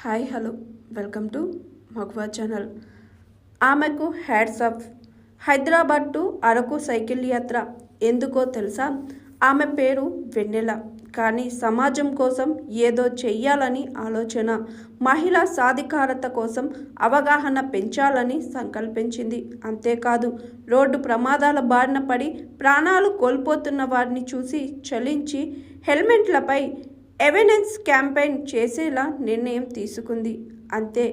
Hi hello. Welcome to Maguva channel. ఆమెకు hats off. Hyderabad to Araku cycle యాత్ర. ఎందుకో తెలుసా? ఆమె పేరు వెన్నెల. కానీ సమాజం కోసం ఏదో చెయ్యాలని ఆలోచన. మహిళా సాధికారత కోసం అవగాహన పెంచాలని సంకల్పించింది. అంతేకాదు రోడ్డు ప్రమాదాల బారిన పడి ప్రాణాలు కోల్పోతున్న వారిని చూసి చలించి హెల్మెట్లపై ఎవిడెన్స్ క్యాంపెయిన్ చేసేలా నిర్ణయం తీసుకుంది. అంతే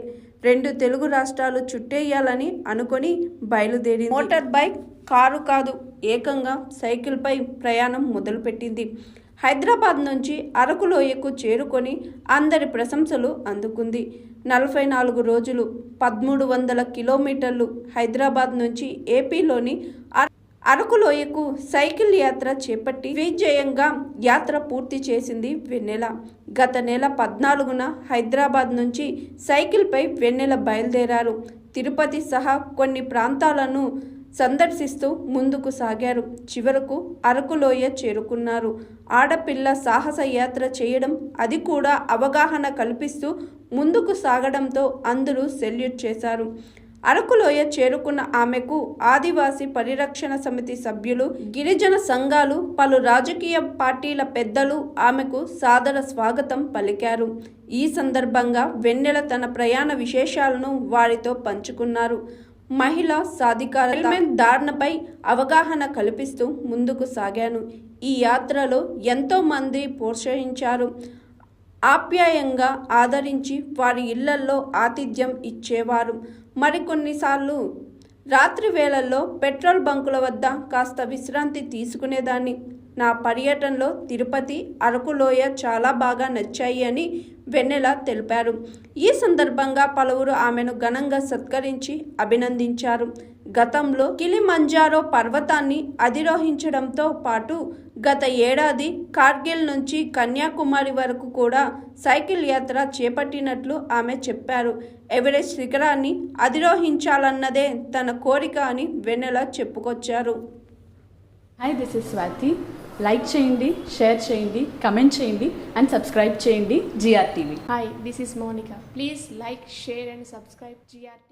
రెండు తెలుగు రాష్ట్రాలు చుట్టేయాలని అనుకొని బయలుదేరి మోటార్ బైక్ కారు కాదు ఏకంగా సైకిల్పై ప్రయాణం మొదలుపెట్టింది. హైదరాబాద్ నుంచి అరకు లోయకు చేరుకొని అందరి ప్రశంసలు అందుకుంది. నలభై నాలుగు రోజులు పదమూడు వందల కిలోమీటర్లు హైదరాబాద్ నుంచి ఏపీలోని అరకులోయకు అరకు లోయకు సైకిల్ యాత్ర చేపట్టి విజయంగా యాత్ర పూర్తి చేసింది వెన్నెల. గత నెల పద్నాలుగున హైదరాబాద్ నుంచి సైకిల్పై వెన్నెల బయలుదేరారు. తిరుపతి సహా కొన్ని ప్రాంతాలను సందర్శిస్తూ ముందుకు సాగారు. చివరకు అరకులోయ చేరుకున్నారు. ఆడపిల్ల సాహస యాత్ర చేయడం అది కూడా అవగాహన కల్పిస్తూ ముందుకు సాగడంతో అందరూ సెల్యూట్ చేశారు. అరకులోయ చేరుకున్న ఆమెకు ఆదివాసీ పరిరక్షణ సమితి సభ్యులు గిరిజన సంఘాలు పలు రాజకీయ పార్టీల పెద్దలు ఆమెకు సాదర స్వాగతం పలికారు. ఈ సందర్భంగా వెన్నెల తన ప్రయాణ విశేషాలను వారితో పంచుకున్నారు. మహిళా సాధికార ధారణపై అవగాహన కల్పిస్తూ ముందుకు సాగాను. ఈ యాత్రలో ఎంతో మంది ప్రోత్సహించారు. ఆప్యాయంగా ఆదరించి వారి ఇళ్ళల్లో ఆతిథ్యం ఇచ్చేవారు. మరికొన్నిసార్లు. రాత్రి వేళల్లో పెట్రోల్ బంకుల వద్ద కాస్త విశ్రాంతి తీసుకునేదాన్ని. నా పర్యటనలో తిరుపతి అరకులోయ చాలా బాగా నచ్చాయి అని వెన్నెల తెలిపారు. ఈ సందర్భంగా పలువురు ఆమెను ఘనంగా సత్కరించి అభినందించారు. గతంలో కిలిమంజారో పర్వతాన్ని అధిరోహించడంతో పాటు గత ఏడాది కార్గిల్ నుంచి కన్యాకుమారి వరకు కూడా సైకిల్ యాత్ర చేపట్టినట్లు ఆమె చెప్పారు ఎవరెస్ట్ శిఖరాన్ని అధిరోహించాలన్నదే తన కోరిక అని వెన్నెల చెప్పుకొచ్చారు hi this is Swathi like చేయండి షేర్ చేయండి కమెంట్ చేయండి అండ్ సబ్స్క్రైబ్ చేయండి GR TV Hi, this is Monica. Please like, share, and subscribe GRT.